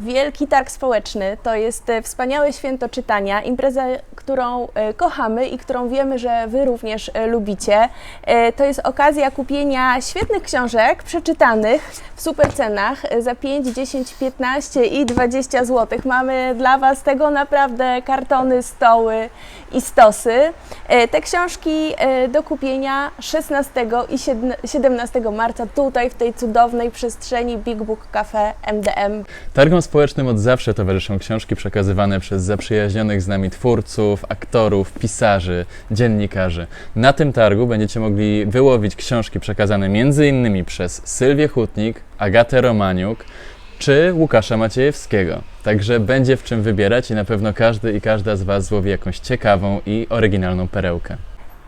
Wielki Targ Społeczny to jest e, wspaniałe święto czytania, impreza, którą e, kochamy i którą wiemy, że Wy również e, lubicie. To jest okazja kupienia świetnych książek przeczytanych w super cenach za 5, 10, 15 i 20 zł. Mamy dla Was tego naprawdę kartony, stoły i stosy. Te książki do kupienia 16 i 17 marca tutaj w tej cudownej przestrzeni Big Book Cafe MDM społecznym od zawsze towarzyszą książki przekazywane przez zaprzyjaźnionych z nami twórców, aktorów, pisarzy, dziennikarzy. Na tym targu będziecie mogli wyłowić książki przekazane m.in. przez Sylwię Hutnik, Agatę Romaniuk czy Łukasza Maciejewskiego. Także będzie w czym wybierać i na pewno każdy i każda z Was złowi jakąś ciekawą i oryginalną perełkę.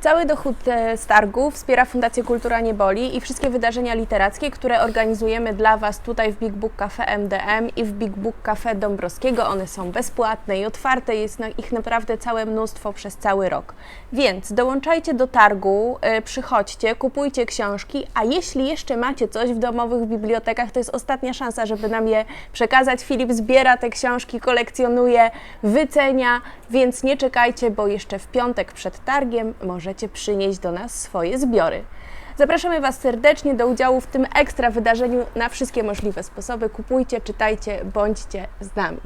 Cały dochód e, z targu wspiera Fundację Kultura Nie Boli i wszystkie wydarzenia literackie, które organizujemy dla Was tutaj w Big Book Cafe MDM i w Big Book Cafe Dąbrowskiego. One są bezpłatne i otwarte, jest ich naprawdę całe mnóstwo przez cały rok. Więc dołączajcie do targu, e, przychodźcie, kupujcie książki, a jeśli jeszcze macie coś w domowych bibliotekach, to jest ostatnia szansa, żeby nam je przekazać. Filip zbiera te książki, kolekcjonuje, wycenia, więc nie czekajcie, bo jeszcze w piątek przed targiem możecie przynieść do nas swoje zbiory. Zapraszamy Was serdecznie do udziału w tym ekstra wydarzeniu na wszystkie możliwe sposoby. Kupujcie, czytajcie, bądźcie z nami.